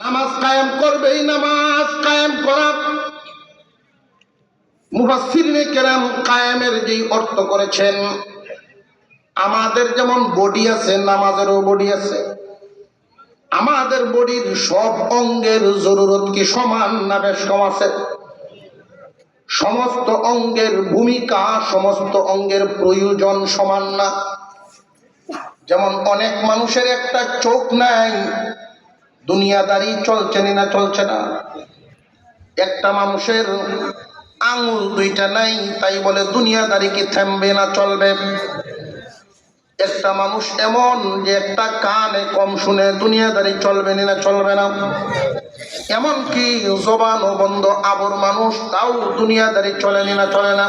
নামাজ কায়েম করবেই নামাজ কায়েম করা। মুফাসসিরিনে কেরাম কায়েমের যেই অর্থ করেছেন, আমাদের যেমন বডি আছে, নামাজেরও বডি আছে, আমাদের বডির সব অঙ্গের জরুরত কি সমান না বেশ কম আছে? সমস্ত অঙ্গের ভূমিকা, সমস্ত অঙ্গের প্রয়োজন সমান না। যেমন অনেক মানুষের একটা চোখ নাই দুনিয়াদারি চলছে না চলছে না? একটা মানুষের আঙুল দুইটা নাই, তাই বলে দুনিয়াদারি কি থামবে না চলবে? একটা মানুষ এমন যে একটা কানে কম শুনে দুনিয়াদারি চলবে না চলবে না। এমন কি জবান ও বন্ধ, আবর মানুষ তাও দুনিয়াদারি চলে না চলে না।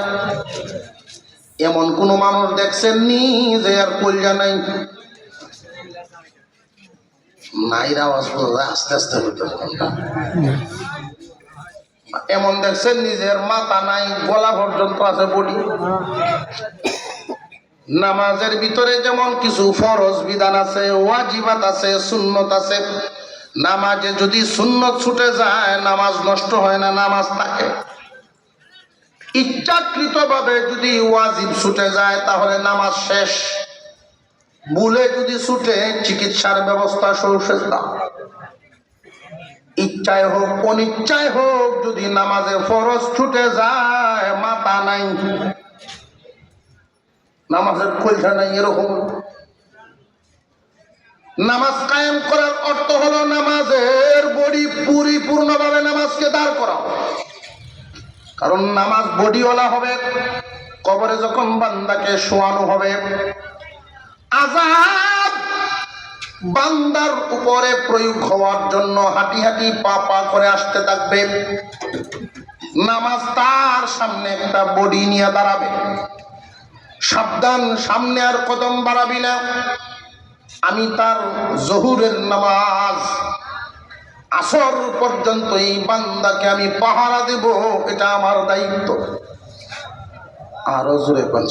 এমন কোন মানুষ দেখছেন নি যে আর কলজা নাই? নাইর আওয়াজ আস্তে আস্তে এমন দেখছেন নিজের মাথা নাই, গলা পর্যন্ত আছে বডি। নামাজের ভিতরে যেমন কিছু ফরজ বিধান আছে, ওয়াজিবাত আছে, সুন্নত আছে, নামাজে যদি সুন্নত ছুটে যায়, নামাজ নষ্ট হয় না, নামাজ থাকে। ইচ্ছাকৃত ভাবে যদি ওয়াজিব ছুটে যায়, তাহলে নামাজ শেষ। ভুলে যদি ছুটে চিকিৎসার ব্যবস্থা সৌসেজ দাও ইচ্ছায় হোক, অনিচ্ছায় হোক, যদি নামাজে ফরজ ছুটে যায়, মাথা নাই। নামাজের খোলসা নাই এরকম। নামাজ কায়েম করার অর্থ হলো নামাজের বডি পরিপূর্ণভাবে নামাজকে দাঁড় করা কারণ নামাজ বডিওয়ালা হবে, কবরে যখন বান্দাকে শোয়ানো হবে আজাদ বান্দার উপরে প্রয়োগ হওয়ার জন্য হাঁটি হাঁটি পা পা করে আসতে থাকবে। নামাজ তার সামনে একটা বডি নিয়ে দাঁড়াবে। সাবধান, সামনে আর কদম বাড়াবি না। আমি তার জহুরের নামাজ আসর পর্যন্ত এই বান্দাকে আমি পাহারা দেব, এটা আমার দায়িত্ব। আরও জোরে কোন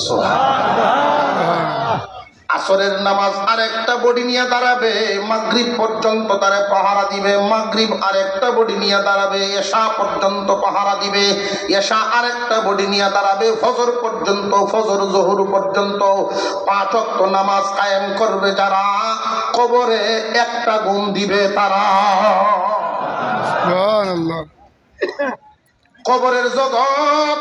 আসরের নামাজ আরেকটা বডি নিয়ে দাঁড়াবে মাগরিব পর্যন্ত তারা পাহারা দিবে মাগরিব আরেকটা বডি নিয়ে দাঁড়াবে এশা পর্যন্ত পাহারা দিবে এশা আরেকটা বডি নিয়ে দাঁড়াবে ফজর পর্যন্ত ফজর জহুর পর্যন্ত। পাঁচ ওয়াক্ত নামাজ কায়েম করবে যারা কবরে একটা গুণ দিবে তারা। কবরের জগৎ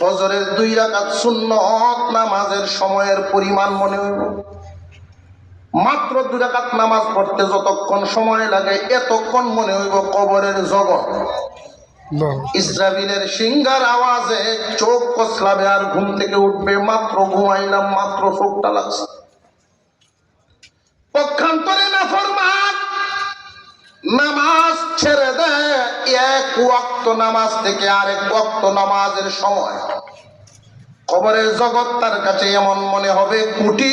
ফজরের দুই রাকাত সুন্নত নামাজের সময়ের পরিমাণ মনে হইব। মাত্র দুই রাকাত নামাজ পড়তে যতক্ষণ সময় লাগে এতক্ষণ মনে হইব কবরের জগৎ। ইসরাবিলের সিঙ্গার আওয়াজে চোখ কসলাবে আর ঘুম থেকে উঠবে মাত্র ঘুমাইলাম মাত্র চোখটা লাগছে। পক্ষান্তরে না ফরমান নামাজ ছেড়ে দেয় এক ওয়াক্ত নামাজ থেকে আরেক ওয়াক্ত নামাজের সময়। কবরের জগৎ তার কাছে এমন মনে হবে, কোটি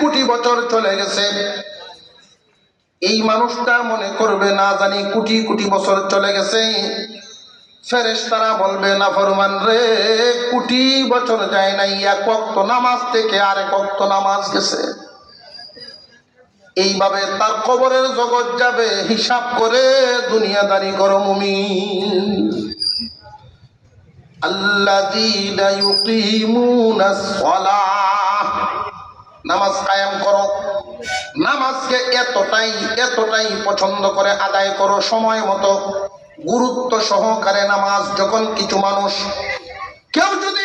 কোটি বছর চলে গেছে। এই মানুষটা মনে করবে, না জানি কোটি কোটি বছর চলে গেছে। ফেরেশ তারা বলবে, না ফরমান রে, কোটি বছর যায় নাই, এক ওয়াক্ত নামাজ থেকে আরেক ওয়াক্ত নামাজ গেছে। এইভাবে তার কবরের জগৎ যাবে, হিসাব করে দুনিয়াদারি করো মুমি নামাজ কায়েম করো। নামাজকে এতটাই এতটাই পছন্দ করে আদায় করো সময় মতো। গুরুত্ব সহকারে নামাজ, যখন কিছু মানুষ, কেউ যদি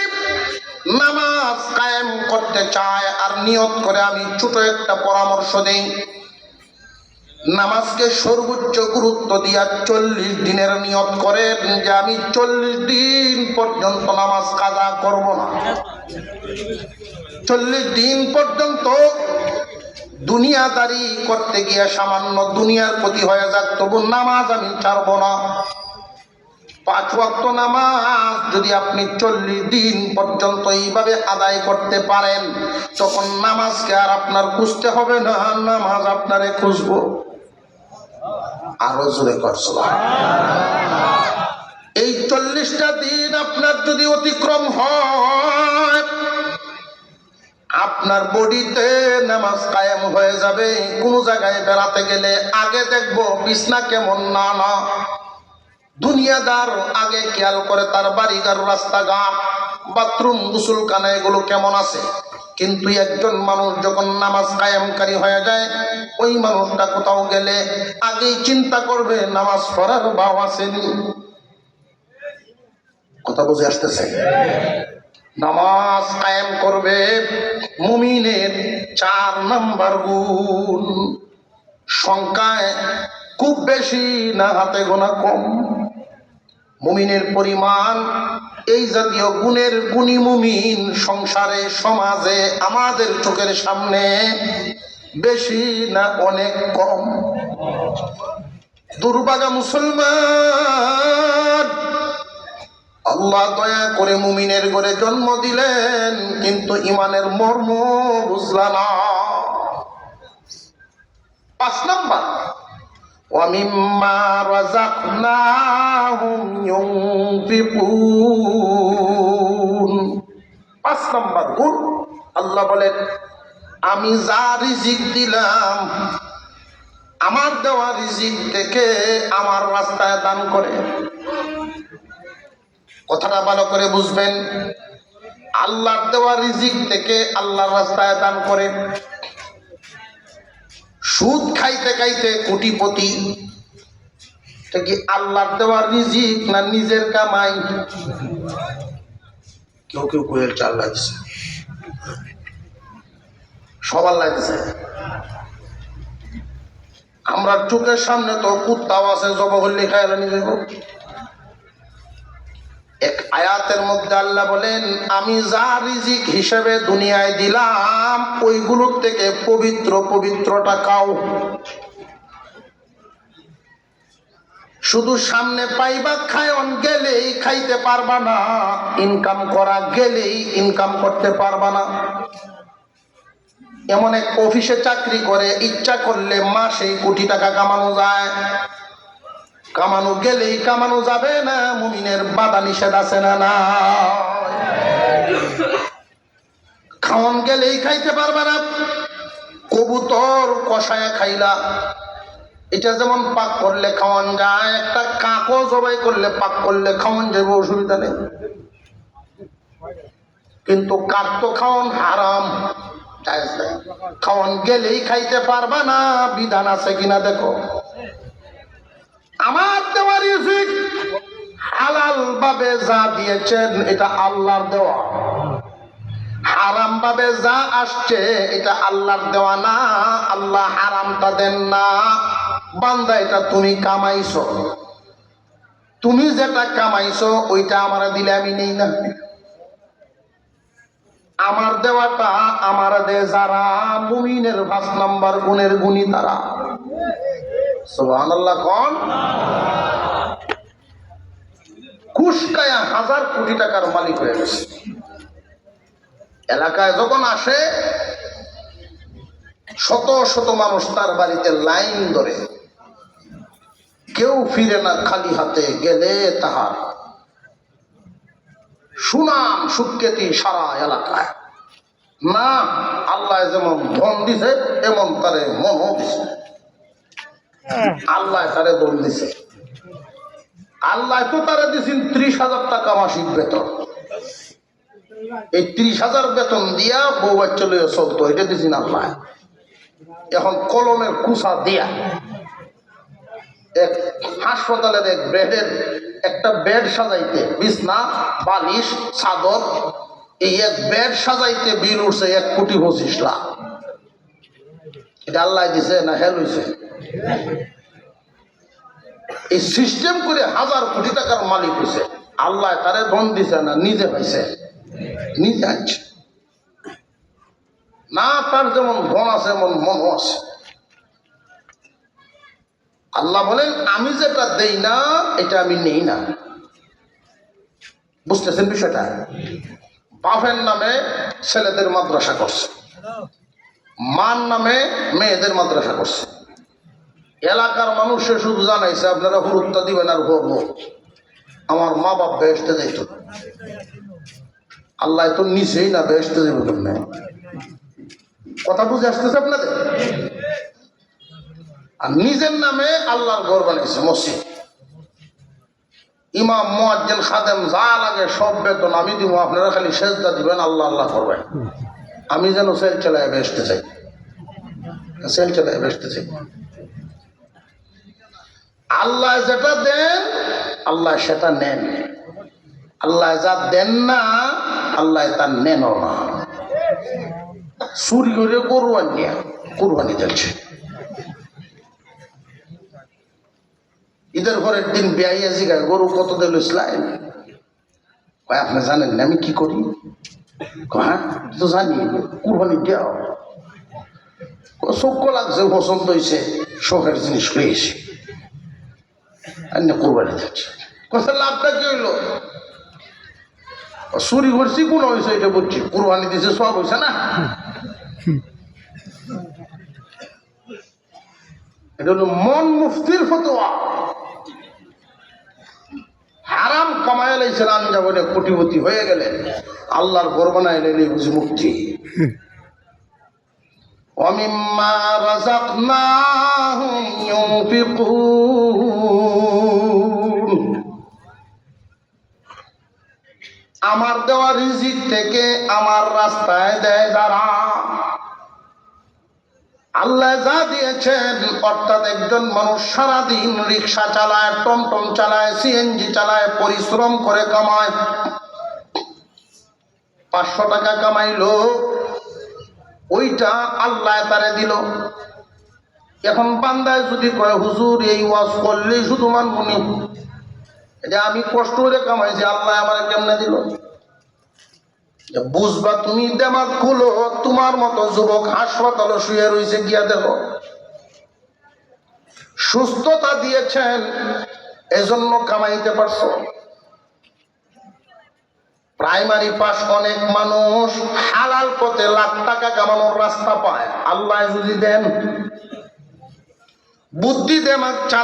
নামাজ কায়েম করতে চায় আর নিয়ত করে আমি ছোট একটা পরামর্শ দেই। নামাজকে সর্বোচ্চ গুরুত্ব দিয়া চল্লিশ দিনের নিয়ত করেন যে আমি চল্লিশ দিন পর্যন্ত নামাজ কাজা করব না। চল্লিশ দিন পর্যন্ত দুনিয়াদারি করতে গিয়ে সামান্য দুনিয়ার প্রতি হয়ে যাক, তবু নামাজ আমি ছাড়বো না। পাঁচ ওয়াক্ত নামাজ যদি আপনি চল্লিশ দিন পর্যন্ত এইভাবে আদায় করতে পারেন, তখন নামাজকে আর আপনার খুঁজতে হবে না, নামাজ আপনারে খুঁজবো। আরও জোরে করছ এই চল্লিশটা দিন আপনার যদি অতিক্রম হয়, আপনার বডিতে নামাজ কায়েম হয়ে যাবে। কোন জায়গায় বেড়াতে গেলে আগে দেখব, বিছনা কেমন না না। দুনিয়াদার আগে খেয়াল করে তার বাড়িঘর, রাস্তাঘাট, বাথরুম গুসুলখানা এগুলো কেমন আছে? কিন্তু একজন মানুষ যখন নামাজ কায়েমকারী হয়ে যায়, ওই মানুষটা কোথাও গেলে আগেই চিন্তা করবে, নামাজ পড়ার ভাব আসেনি। কথা বুঝে আসতেছে? নামাজ কায়েম করবে মুমিনের চার নাম্বার গুণ। সংখ্যায় খুব বেশি না, হাতে গোনা কম। মুমিনের পরিমাণ, এই জাতীয় গুণের গুণী মুমিন সংসারে, সমাজে, আমাদের চোখের সামনে বেশি না অনেক কম। দুর্ভাগা মুসলমান, আল্লাহ দয়া করে মুমিনের ঘরে জন্ম দিলেন, কিন্তু ইমানের মর্ম বুঝলা না। পাঁচ নাম্বার ومما رزقناهم ينفقون পাঁচ নাম্বার গুণ আল্লাহ বলেন আমি যা রিজিক দিলাম আমার দেওয়া রিজিক থেকে আমার রাস্তায় দান করে কথাটা ভালো করে বুঝবেন আল্লাহর দেওয়া রিজিক থেকে আল্লাহর রাস্তায় দান করে সুদ খাইতে খাইতে কোটিপতি। কি আল্লাহর দেওয়ার রিজিক না নিজের কামাই? কেউ কেউ কোয়েল চাল লাগছে সবার লাগছে আমরা চোখের সামনে তো কুত্তাও আছে জবহল্লি খাইলে নিজে এক আয়াতের মধ্যে আল্লাহ বলেন, আমি যা রিজিক হিসেবে দুনিয়ায় দিলাম, ওইগুলোর থেকে পবিত্র পবিত্রটা খাও। শুধু সামনে পাইবা খায়ন, গেলেই খাইতে পারবা না। ইনকাম করা গেলেই ইনকাম করতে পারবা না। এমন এক অফিসে চাকরি করে, ইচ্ছা করলে মাসে কোটি টাকা কামানো যায়। কামানো গেলেই কামানো যাবে না, মুমিনের বাধা নিষেধ আছে না না খাওয়ান গেলেই খাইতে পারবে না। কবুতর কষায় খাইলা। এটা যেমন পাক করলে খাওয়ান যায়, একটা কাকও জবাই করলে পাক করলে খাওয়ান যাবে, অসুবিধা নেই। কিন্তু কাক তো খাওয়ান হারাম? খাওয়ান গেলেই খাইতে পারবা না, বিধান আছে কিনা দেখো। আমার দেওয়া রিজিক হালাল ভাবে যা দিয়েছেন, এটা আল্লাহর দেওয়া। হারাম ভাবে যা আসছে, এটা আল্লাহর দেওয়া না, আল্লাহ হারামটা দেন না। বান্দা, এটা তুমি কামাইছো। তুমি যেটা কামাইছো, ওইটা আমার দিলে আমি নেই না। আমার দেওয়াটা আমার দে যারা মুমিনের পাঁচ নাম্বার গুণের গুণী তারা। কোন। কুশকায়া হাজার কোটি টাকার মালিক হয়ে গেছে। এলাকায় যখন আসে, শত শত মানুষ তার বাড়িতে লাইন ধরে। কেউ ফিরে না খালি হাতে, গেলে তাহার। সুনাম সুখ্যাতি সারা এলাকায়। না, আল্লাহ যেমন ধন দিছে, এমন তারে মনও দিছে। আল্লাহ তারে দোল দিছে। আল্লাহ তো তারে দিছেন ত্রিশ হাজার টাকা মাসিক বেতন। এই ত্রিশ হাজার বেতন দিয়া বউ বাচ্চা লইয়া চলতো, এটা দিছেন আল্লাহ। এখন কলমের কুসা দিয়া এক হাসপাতালের এক বেডের একটা বেড সাজাইতে, বিছনা, বালিশ, চাদর, এই এক বেড সাজাইতে বিল উঠছে এক কোটি পঁচিশ লাখ। এটা আল্লাহ দিছে না হেল হইছে? এই সিস্টেম করে হাজার কোটি টাকার মালিক হয়েছে আল্লাহ তারে ধন দিছে না নিজে পাইছে? নিজে আনছে না, তার যেমন ধন আছে, এমন মনও আছে। আল্লাহ বলেন, আমি যেটা দেই না, এটা আমি নেই না। বুঝতেছেন বিষয়টা? বাপের নামে ছেলেদের মাদ্রাসা করছে। মার নামে মেয়েদের মাদ্রাসা করছে। এলাকার মানুষে শুধু জানাইছে, আপনারা গুরুত্ব দিবেন আর করব আমার মা বাপ বেসতে যাইত। আল্লাহ তো নিচেই না বেসতে যাবে কেমনে? কথা বুঝে আসতেছে আপনাদের? আর নিজের নামে আল্লাহর ঘর বানিয়েছে, মসজিদ। ইমাম, মোয়াজ্জেন, খাদেম, যা লাগে সব বেতন আমি দিব, আপনারা খালি সেজদা দিবেন, আল্লাহ আল্লাহ করবেন। আমি যেন সেল চালায় বেসতে চাই। সেল চালায় বেসতে চাই। আল্লাহ যেটা দেন, আল্লাহ সেটা নেন। আল্লাহ যা দেন না, আল্লাহ তা নেনও না। চুরি করে কোরবানি কোরবানি দিচ্ছে ঈদের ঘরের দিন বেয়াইয়া জিগায় গরু কত দিল ইসলাম? আপনি জানেন না আমি কি করি? হ্যাঁ তো জানি কুরবানি দেও চোখ লাগছে পছন্দ হয়েছে শখের জিনিস পেয়েছি আর না কোরবানি দিচ্ছে কথা লাভটা কি হইল? চুরি করছি কোন হয়েছে এটা বলছি কুরবানি দিছে সব হয়েছে না? এটা হলো মন মুফতির ফতোয়া হারাম কামায় লাইছেন আঞ্জা বলে কোটিপতি হয়ে গেলেন আল্লাহর গর্বনা এলেন এই বুঝি মুক্তি ومما رزقناهم ينفقون আমার দেওয়া রিজিক থেকে আমার রাস্তায় দেয় যারা আল্লাহ যা দিয়েছেন, অর্থাৎ একজন মানুষ সারাদিন রিক্সা চালায়, টমটম চালায় সিএনজি চালায়, পরিশ্রম করে কামায়, পাঁচশো টাকা কামাইলো, ওইটা আল্লাহ তারে দিল। এখন বান্দায় যদি কয়, হুজুর, এই ওয়াজ করলেই শুধু মানবনি এটা আমি কষ্ট করে কামাইছি, আল্লাহ আমার কেমনে দিল? বুঝবা তুমি দেমাগ খুলো, তোমার মতো যুবক হাসপাতালে শুয়ে রয়েছে, গিয়া দেখো। সুস্থতা দিয়েছেন, এজন্য কামাইতে পারছ। প্রাইমারি পাস অনেক মানুষ হালাল পথে লাখ টাকা কামানোর রাস্তা পায়। আল্লাহ যদি দেন, বুদ্ধি দেমাগ চাল